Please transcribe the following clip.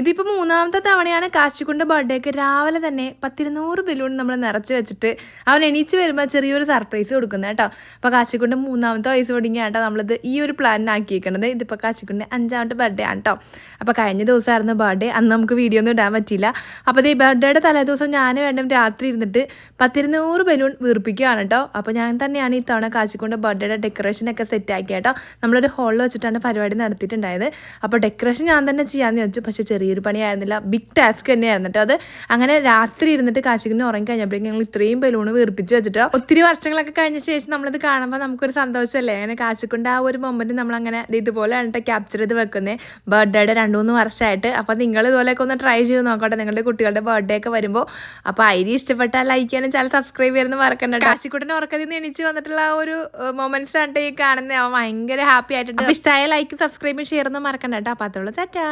ഇതിപ്പോൾ മൂന്നാമത്തെ തവണയാണ് കാശിക്കുണ്ട് ബർത്ത്ഡേക്ക് രാവിലെ തന്നെ പത്തിരുന്നൂറ് ബലൂൺ നമ്മൾ നിറച്ച് വെച്ചിട്ട് അവൻ എണീച്ച് വരുമ്പോൾ ചെറിയൊരു സർപ്രൈസ് കൊടുക്കുന്നത് കേട്ടോ. അപ്പോൾ കാശിക്കുണ്ട് മൂന്നാമത്തെ വയസ്സ് തുടങ്ങിയാണ് കേട്ടോ നമ്മളിത് ഈ ഒരു പ്ലാൻ ആക്കിയിരിക്കുന്നത് ഇതിപ്പോൾ കാശിക്കുണ്ട് അഞ്ചാമത്തെ ബർത്ത്ഡേ ആണ് കേട്ടോ അപ്പോൾ കഴിഞ്ഞ ദിവസമായിരുന്നു ബർത്ത്ഡേ അന്ന് നമുക്ക് വീഡിയോ ഒന്നും ഇടാൻ പറ്റില്ല അപ്പോൾ ഈ ബർത്ത്ഡേയുടെ തലേ ദിവസം ഞാൻ വേണ്ടും രാത്രി ഇരുന്നിട്ട് പത്തിരുന്നൂറ് ബലൂൺ വീർപ്പിക്കുകയാണ് കേട്ടോ അപ്പോൾ ഞാൻ തന്നെയാണ് ഈ തവണ കാശിക്കുണ്ട് ബർത്ത്ഡേയുടെ ഡെക്കറേഷനൊക്കെ സെറ്റ് ആക്കിയ കേട്ടോ നമ്മളൊരു ഹോളിൽ വെച്ചിട്ടാണ് പരിപാടി നടത്തിയിട്ടുണ്ടായത്. അപ്പോൾ ഡെക്കറേഷൻ ഞാൻ തന്നെ ചെയ്യാമെന്ന് വെച്ചു പക്ഷേ ചെറിയൊരു പണിയായിരുന്നില്ല. ബിഗ് ടാസ്ക് തന്നെയായിരുന്നു കേട്ടോ അത്. അങ്ങനെ രാത്രി ഇരുന്നിട്ട് കാശിക്കിന് ഉറങ്ങി കഴിഞ്ഞപ്പോഴേക്കും ഞങ്ങൾ ഇത്രയും ബലൂണ് വീർപ്പിച്ച് വെച്ചിട്ടോ. ഒത്തിരി വർഷങ്ങളൊക്കെ കഴിഞ്ഞ ശേഷം നമ്മളിത് കാണുമ്പോൾ നമുക്കൊരു സന്തോഷമല്ലേ അങ്ങനെ കാശിക്കുണ്ട് ആ ഒരു മൊമെന്റ് നമ്മളങ്ങനെ ഇതുപോലെയാണ് കേട്ടോ ക്യാപ്ചർ ചെയ്ത് വെക്കുന്നത് ബർത്ത്ഡേയുടെ രണ്ട് മൂന്ന് വർഷമായിട്ട് അപ്പോൾ നിങ്ങൾ ഇതുപോലെയൊക്കെ ഒന്ന് ട്രൈ ചെയ്ത് നോക്കട്ടെ. നിങ്ങളുടെ കുട്ടികളുടെ ബർത്ത്ഡേ ഒക്കെ വരുമ്പോൾ അപ്പോൾ ഐരി ഇഷ്ടപ്പെട്ടാൽ ലൈക്ക് ചെയ്യാനും ചാനൽ സബ്സ്ക്രൈബ് ചെയ്യാനും മറക്കണ്ട കാശിക്കുട്ടനെ ഉറക്കത്തിൽ നിന്ന് എണീച്ച് വന്നിട്ടുള്ള ആ ഒരു മൊമെന്റ്സ് ആണ് ഈ കാണുന്നത് അവൻ ഭയങ്കര ഹാപ്പി ആയിട്ടുണ്ട്. ഇഷ്ടമായ ലൈക്ക് സബ്സ്ക്രൈബും ഷെയർ ഒന്നും മറക്കണ്ട കേട്ടോ അപ്പോൾ അതുള്ളൂ തെറ്റാ